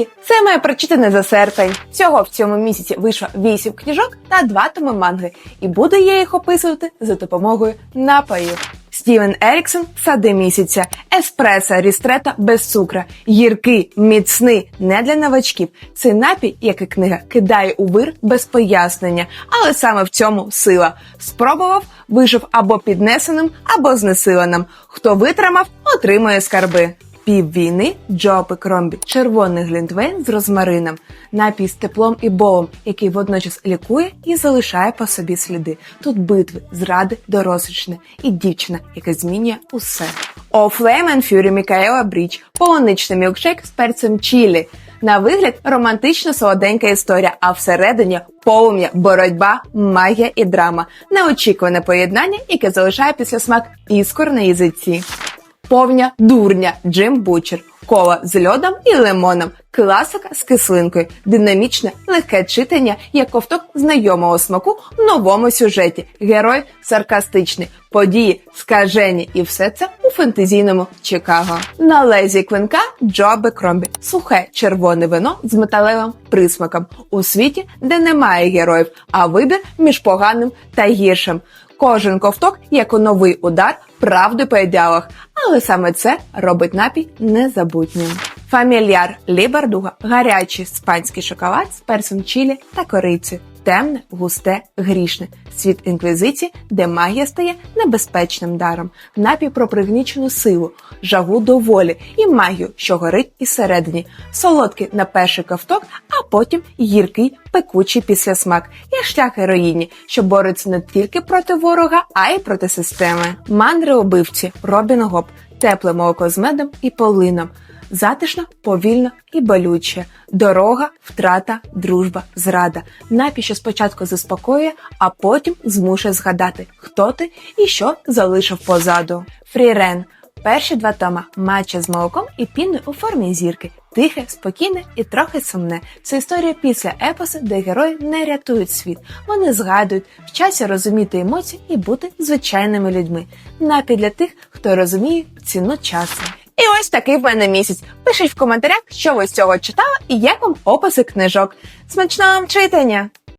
Дівчатки, це моє прочитане за серпень. Всього в цьому місяці вийшло 8 книжок та 2 томи манги, і буду я їх описувати за допомогою напоїв. Стівен Еріксон сади місяця, еспресо рістрета без цукра, гіркий, міцний, не для новачків. Цей напій, як і книга, кидає у вир без пояснення, але саме в цьому сила. Спробував, вийшов або піднесеним, або знесиленим. Хто витримав, отримує скарби. Пів війни Джопи Кромбі, червоний глінтвейн з розмарином, напій з теплом і болом, який водночас лікує і залишає по собі сліди. Тут битви, зради, дорослішне і дівчина, яка змінює усе. О Flame and Fury Мікаела Бріч, полуничний мілкшейк з перцем чілі. На вигляд романтично солоденька історія, а всередині полум'я, боротьба, магія і драма. Неочікуване поєднання, яке залишає після смак іскор на язиці. Повня дурня Джим Бучер. Кола з льодом і лимоном. Класика з кислинкою. Динамічне, легке читання, як ковток знайомого смаку в новому сюжеті. Герой саркастичний. Події скажені і все це у фентезійному Чикаго. На лезі клинка Джо Кромбі. Сухе червоне вино з металевим присмаком у світі, де немає героїв, а вибір між поганим та гіршим. Кожен ковток як у новий удар правди по ідеалах, але саме це робить напій незабутнім. Фамільяр Лібардуга гарячий іспанський шоколад з перцем чилі та корицею. Темне, густе, грішне світ інквізиції, де магія стає небезпечним даром, напій про пригнічену силу, жагу до волі і магію, що горить із середині, солодкий на перший ковток, а потім гіркий, пекучий післясмак, як шлях героїні, що бореться не тільки проти ворога, а й проти системи. Мандри убивці Робін Гоп, тепле молоко з медом і полином. Затишно, повільно і болюче. Дорога, втрата, дружба, зрада. Напій, спочатку заспокоює, а потім змушує згадати, хто ти і що залишив позаду. Фрірен. Перші два тома матча з молоком і піною у формі зірки. Тихе, спокійне і трохи сумне. Це історія після епосу, де герої не рятують світ. Вони згадують, вчаться розуміти емоції і бути звичайними людьми. Напій для тих, хто розуміє ціну часу. Ось такий в мене місяць. Пишіть в коментарях, що ви з цього читали і як вам описи книжок. Смачного вам читання!